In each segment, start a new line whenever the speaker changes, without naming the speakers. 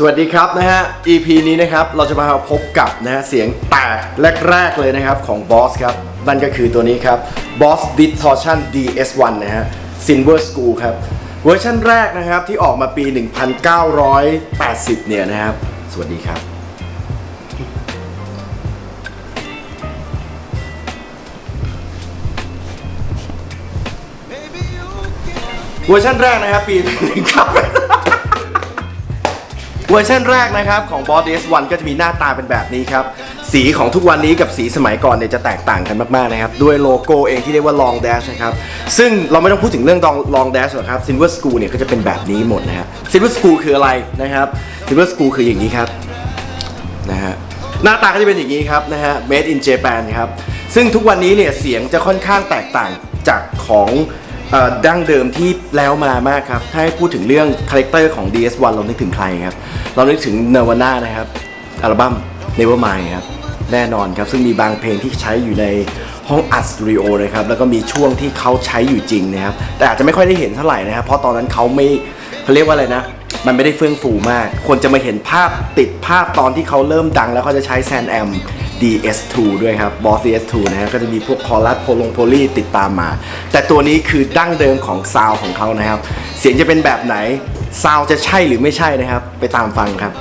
สวัสดีครับนะฮะ EP นี้นะครับเราจะมาพบกับนะฮะเสียงแตกแรกๆเลยนะครับของ Boss ครับนั่นก็คือตัวนี้ครับ Boss Distortion DS1 นะฮะ Silver School ครับ เวอร์ชันแรกนะครับที่ออกมาปี 1980 เนี่ยนะครับ สวัสดีครับเวอร์ชันแรกนะครับปีครับ เวอร์ชันแรกนะครับของ b o s s S1 ก็จะมีหน้าตาเป็นแบบนี้ครับ สีของทุกวันนี้กับสีสมัยก่อนเนี่ยจะแตกต่างกันมากๆนะครับ ด้วยโลโก้เองที่เรียกว่า Long Dash นะครับ ซึ่งเราไม่ต้องพูดถึงเรื่อง Long Dash หรอกครับ Silver School เนี่ยก็จะเป็นแบบนี้หมดนะครับ Silver School คืออะไรนะครับ Silver School คืออย่างนี้ครับนะฮะหน้าตาก็จะเป็นอย่างนี้ครับนะฮะ made in Japan ครับซึ่งทุกวันนี้เนี่ยเสียงจะค่อนข้างแตกต่างจากของ ดั้งเดิมที่แล้วมามากครับ ถ้าให้พูดถึงเรื่องคาแรคเตอร์ของ DS1 เรานึกถึงใครครับ เรานึกถึง Nirvana นะครับ อัลบั้ม Nevermind ครับ แน่นอนครับ ซึ่งมีบางเพลงที่ใช้อยู่ในห้องอัดสตูดิโอนะครับ แล้วก็มีช่วงที่เขาใช้อยู่จริงนะครับ แต่อาจจะไม่ค่อยได้เห็นเท่าไหร่นะครับ เพราะตอนนั้นเขาไม่เขาเรียกว่าอะไรนะ มันไม่ได้เฟื่องฟูมากควรจะมาเห็นภาพติดภาพตอนที่เขาเริ่มดัง แล้วเขาจะใช้แซนแอม DS2 ด้วยครับ Boss DS2 นะฮะก็จะมีพวกคอรัสโพลงโพลีติดตามมา แต่ตัวนี้คือดั้งเดิมของซาวของเขานะครับ เสียงจะเป็นแบบไหนซาวจะใช่หรือไม่ใช่นะครับ ไปตามฟังครับ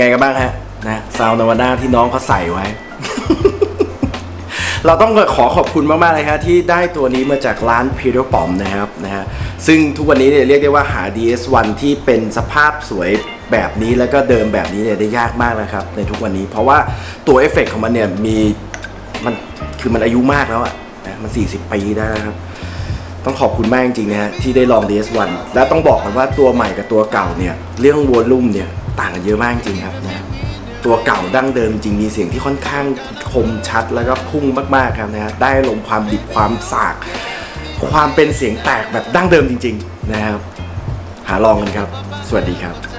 ไงกันบ้างฮะนะซาวนาวาน่าที่น้องเขาใส่ไว้ เราต้องขอขอบคุณมากๆเลยครับที่ได้ตัวนี้มาจากร้านพีเ r ปอมนะครับนะฮะซึ่งทุกวันนี้เนี่ยเรียกได้ว่าหา DS1 ที่เป็นสภาพสวยแบบนี้แล้วก็เดิมแบบนี้เนี่ยได้ยากมากนะครับ ในทุกวันนี้ เพราะว่าตัวเอฟเฟกต์ของมันเนี่ยมีมันคือมันอายุมากแล้วอะนะมัน 40 ปีได้แล้วครับ ต้องขอบคุณมากจริงๆนะฮะที่ได้ลอง DS1 และต้องบอกกันว่าตัวใหม่กับตัวเก่าเนี่ยเรื่องวอลลุ่มเนี่ยต่างกันเยอะมากจริงครับนะตัวเก่าดั้งเดิมจริงมีเสียงที่ค่อนข้างคมชัดแล้วก็พุ่งมากๆครับนะฮะได้ลมความดิบความสาก ความเป็นเสียงแตกแบบดั้งเดิมจริง ๆ นะครับ หาลองกันครับ สวัสดีครับ